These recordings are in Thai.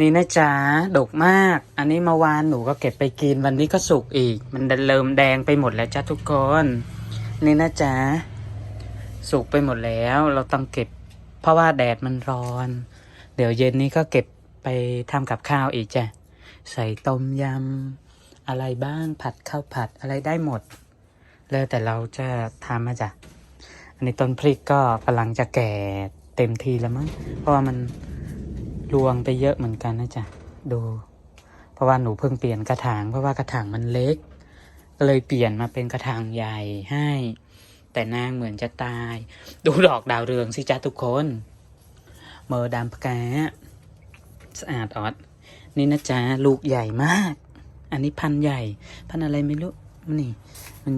นี่นะจ๊ะดกมาก อันนี้เมื่อวานหนูก็เก็บไปกินวันนี้ก็สุกอีก มันเริ่มแดงไปหมดแล้วจ้ะทุกคน นี่นะจ๊ะสุกไปหมดแล้ว เราต้องเก็บ เพราะว่าแดดมันร้อน เดี๋ยวเย็นนี้ก็เก็บไปทำกับข้าวอีกจ้ะใส่ต้มยำอะไรบ้างผัดข้าวผัดอะไรได้หมด แล้วแต่เราจะทำมาจ้ะอันนี้ต้นพริกก็กำลังจะแก่เต็มทีแล้วมั้งเพราะว่ามัน รวงไปเยอะเหมือนกันนะจ๊ะดู เพราะว่าหนูเพิ่งเปลี่ยนกระถาง เพราะว่ากระถางมันเล็ก ก็เลยเปลี่ยนมาเป็นกระถางใหญ่ให้ แต่นางเหมือนจะตาย ดูดอกดาวเรืองสิจ้ะทุกคนเมอร์ดามปากาสะอาดออด นี่นะจ๊ะลูกใหญ่มาก อันนี้พันใหญ่ พันอะไรไม่รู้นี่ มัน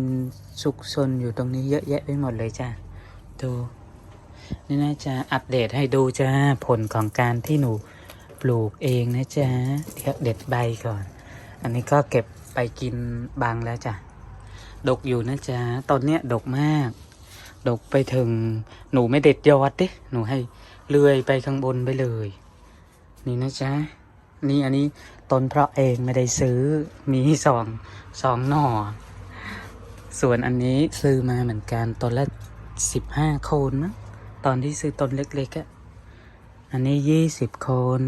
ซุกซนอยู่ตรงนี้เยอะแยะไปหมดเลยจ้ะดู นี่นะจ๊ะอัปเดตให้ดูจ้าผลของการที่หนูปลูกเองนะจ๊ะเดี๋ยวเด็ดใบก่อน อันนี้ก็เก็บไปกินบางแล้วจ้ะดกอยู่นะจ๊ะตอนเนี้ยดกมาก ดกไปถึงหนูไม่เด็ดยอดดิหนูให้เลื่อยไปข้างบนไปเลย นี่นะจ๊ะนี่อันนี้ต้นเพราะเองไม่ได้ซื้อมีสองสองหน่อ ส่วนอันนี้ซื้อมาเหมือนกันต้นละสิบห้าโคนมั้งต อนที่ซื้อต้นเล็กๆอะ่ะ อันนี้ยี่สิบโคน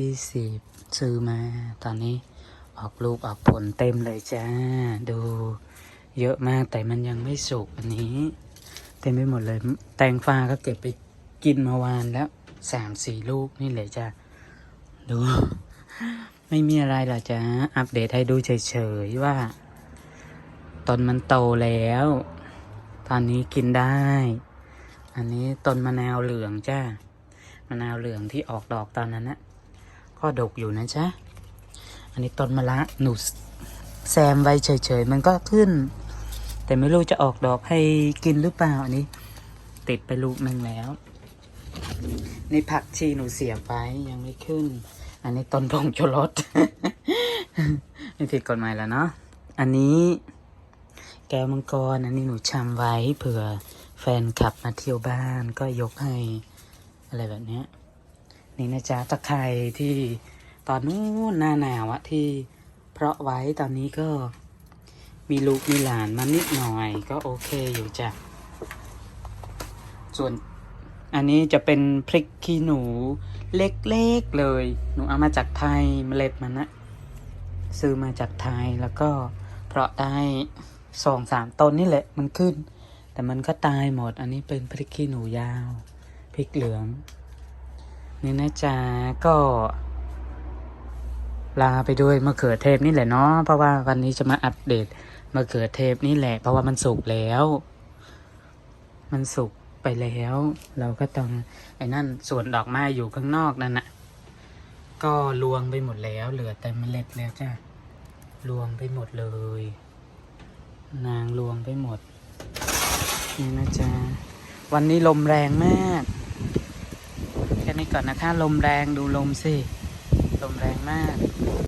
ยี่สิบซื้อมา ตอนนี้ออกลูกออกผลเต็มเลยจ้า ดูเยอะมากแต่มันยังไม่สุกอันนี้ เต็มไปหมดเลย แตงฟ้าก็เก็บไปกินเมาวานแล้วสามสี่ลูกนี่เลยจ้าดู ไม่มีอะไรหรอกจ้าอัปเดตให้ดูเฉยๆว่าต้นมันโตแล้ว ตอนนี้กินได้ อันนี้ต้นมะนาวเหลืองจ้ามะนาวเหลืองที่ออกดอกตอนนั้นนะก็ดกอยู่นะจ๊ะอันนี้ต้นมะละหนูแซมไว้เฉยๆมันก็ขึ้น แต่ไม่รู้จะออกดอกให้กินหรือเปล่าอันนี้ ติดไปลูกหนึ่งแล้วนี่ผักชีหนูเสียบไว้ยังไม่ขึ้น อันนี้ต้นพงชลดไม่ผิดกฎหมายแล้วเนาะอันนี้แก้วมังกรอันนี้หนูชำไว้เผื่อ แฟนขับมาเที่ยวบ้านก็ยกให้อะไรแบบนี้นี่นะจ๊ะตะไคร่ที่ตอนนู้นหน้าหนาวอะที่เพราะไว้ตอนนี้ก็มีลูกมีหลานมานิดหน่อยก็โอเคอยู่จ้ะ ส่วนอันนี้จะเป็นพริกขี้หนูเล็กๆเลย หนูเอามาจากไทยเมล็ดมันนะซื้อมาจากไทยแล้วก็เพราะได้สองสามต้นนี่แหละมันขึ้น แต่มันก็ตายหมด อันนี้เป็นพริกขี้หนูยาว พริกเหลือง นี่นะจ๊ะก็ ลาไปด้วยมะเขือเทศนี่แหละเนาะ เพราะว่าวันนี้จะมาอัปเดตมะเขือเทศนี่แหละ เพราะว่ามันสุกแล้ว มันสุกไปแล้ว เราก็ต้องไอ้นั่นส่วนดอกไม้อยู่ข้างนอกนั่นน่ะ ก็ลวงไปหมดแล้ว เหลือแต่เมล็ดแล้วจ้ะลวงไปหมดเลย นางลวงไปหมด นี่นะจ๊ะวันนี้ลมแรงมาก แค่นี้ก่อนนะคะ ลมแรงดูลมสิ ลมแรงมาก